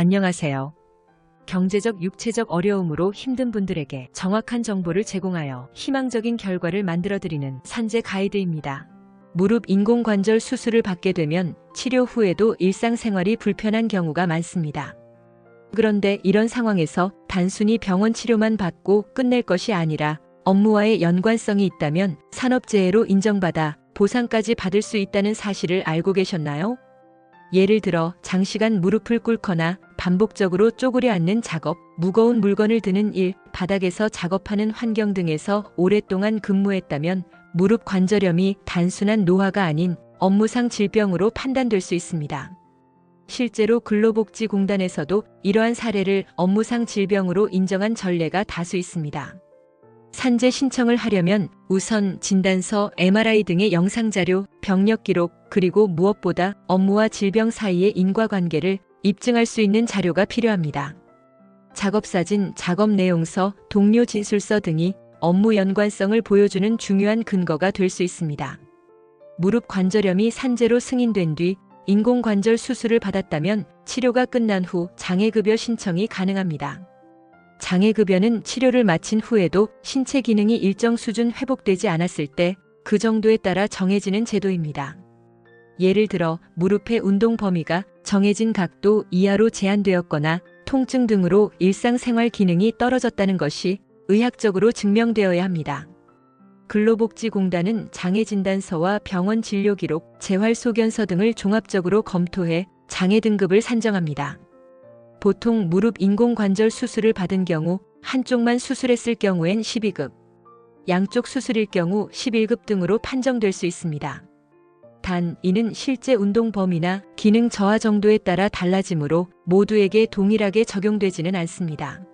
안녕하세요. 경제적, 육체적 어려움으로 힘든 분들에게 정확한 정보를 제공하여 희망적인 결과를 만들어드리는 산재 가이드입니다. 무릎 인공관절 수술을 받게 되면 치료 후에도 일상생활이 불편한 경우가 많습니다. 그런데 이런 상황에서 단순히 병원 치료만 받고 끝낼 것이 아니라 업무와의 연관성이 있다면 산업재해로 인정받아 보상까지 받을 수 있다는 사실을 알고 계셨나요? 예를 들어 장시간 무릎을 꿇거나 반복적으로 쪼그려 앉는 작업, 무거운 물건을 드는 일, 바닥에서 작업하는 환경 등에서 오랫동안 근무했다면 무릎 관절염이 단순한 노화가 아닌 업무상 질병으로 판단될 수 있습니다. 실제로 근로복지공단에서도 이러한 사례를 업무상 질병으로 인정한 전례가 다수 있습니다. 산재 신청을 하려면 우선 진단서, MRI 등의 영상자료, 병력 기록, 그리고 무엇보다 업무와 질병 사이의 인과관계를 입증할 수 있는 자료가 필요합니다. 작업사진, 작업 내용서, 동료 진술서 등이 업무 연관성을 보여주는 중요한 근거가 될 수 있습니다. 무릎 관절염이 산재로 승인된 뒤 인공관절 수술을 받았다면 치료가 끝난 후 장애급여 신청이 가능합니다. 장애급여는 치료를 마친 후에도 신체 기능이 일정 수준 회복되지 않았을 때 그 정도에 따라 정해지는 제도입니다. 예를 들어 무릎의 운동 범위가 정해진 각도 이하로 제한되었거나 통증 등으로 일상생활 기능이 떨어졌다는 것이 의학적으로 증명되어야 합니다. 근로복지공단은 장애진단서와 병원 진료기록, 재활소견서 등을 종합적으로 검토해 장애 등급을 산정합니다. 보통 무릎 인공관절 수술을 받은 경우 한쪽만 수술했을 경우엔 12급, 양쪽 수술일 경우 11급 등으로 판정될 수 있습니다. 단, 이는 실제 운동 범위나 기능 저하 정도에 따라 달라지므로 모두에게 동일하게 적용되지는 않습니다.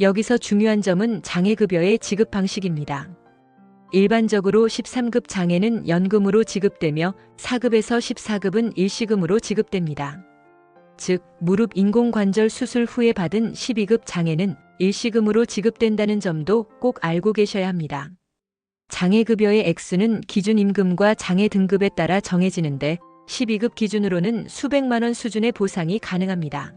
여기서 중요한 점은 장애급여의 지급 방식입니다. 일반적으로 13급 장애는 연금으로 지급되며 4급에서 14급은 일시금으로 지급됩니다. 즉, 무릎 인공관절 수술 후에 받은 12급 장애는 일시금으로 지급된다는 점도 꼭 알고 계셔야 합니다. 장애급여의 액수는 기준 임금과 장애 등급에 따라 정해지는데 12급 기준으로는 수백만 원 수준의 보상이 가능합니다.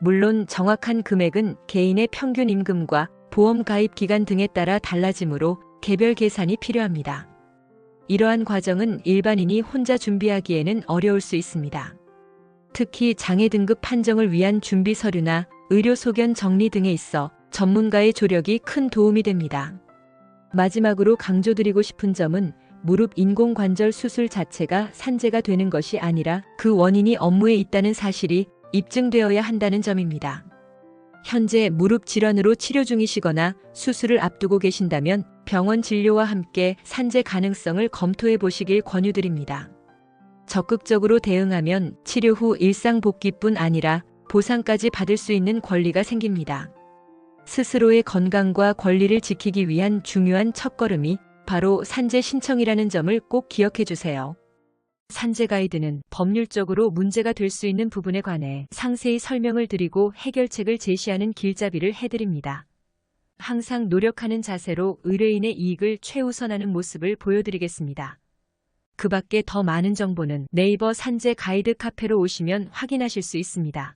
물론 정확한 금액은 개인의 평균 임금과 보험 가입 기간 등에 따라 달라지므로 개별 계산이 필요합니다. 이러한 과정은 일반인이 혼자 준비하기에는 어려울 수 있습니다. 특히 장애 등급 판정을 위한 준비 서류나 의료 소견 정리 등에 있어 전문가의 조력이 큰 도움이 됩니다. 마지막으로 강조드리고 싶은 점은 무릎 인공관절 수술 자체가 산재가 되는 것이 아니라 그 원인이 업무에 있다는 사실이 입증되어야 한다는 점입니다. 현재 무릎 질환으로 치료 중이시거나 수술을 앞두고 계신다면 병원 진료와 함께 산재 가능성을 검토해 보시길 권유드립니다. 적극적으로 대응하면 치료 후 일상 복귀뿐 아니라 보상까지 받을 수 있는 권리가 생깁니다. 스스로의 건강과 권리를 지키기 위한 중요한 첫걸음이 바로 산재 신청이라는 점을 꼭 기억해 주세요. 산재 가이드는 법률적으로 문제가 될 수 있는 부분에 관해 상세히 설명을 드리고 해결책을 제시하는 길잡이를 해드립니다. 항상 노력하는 자세로 의뢰인의 이익을 최우선하는 모습을 보여드리겠습니다. 그 밖에 더 많은 정보는 네이버 산재 가이드 카페로 오시면 확인하실 수 있습니다.